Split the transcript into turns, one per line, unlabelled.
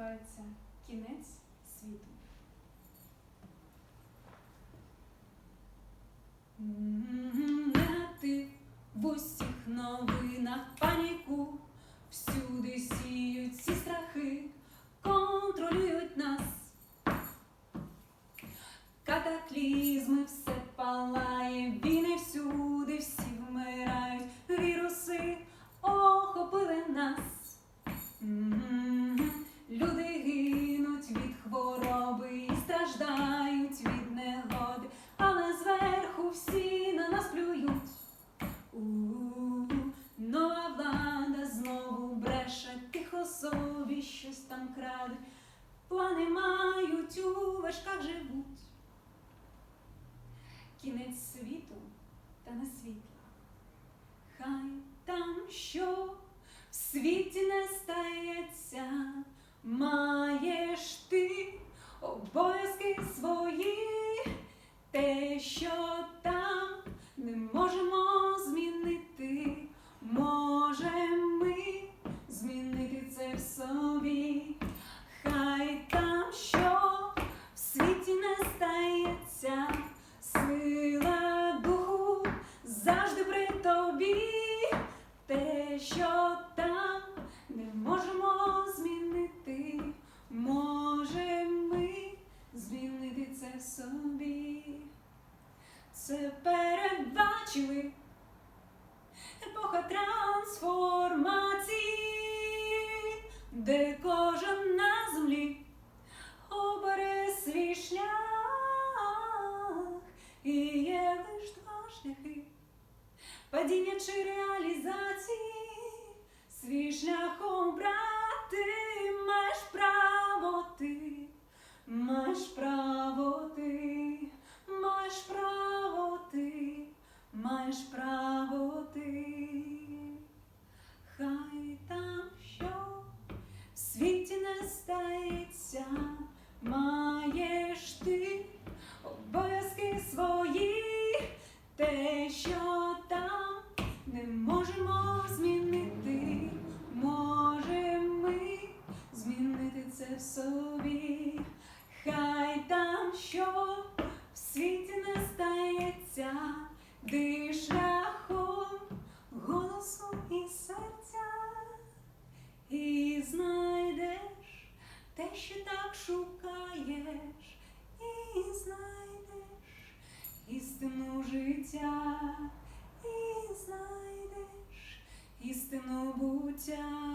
називається Кінець світу. Негатив в усіх новинах паніку, всюди сіють там плани мають, у важках живуть. Кінець світу та не світла. Хай там що в світі не стається, маєш ти обов'язки свої, те, що в собі. Це передбачили епоха трансформації, де кожен на землі обере свій шлях, і є лиш два шляхи. Падіння чи реалізації, свій шлях обрати, світі не стається, ти шляхом голосу і серця, і знайдеш те, що так шукаєш, і знайдеш істину життя, і знайдеш істину буття.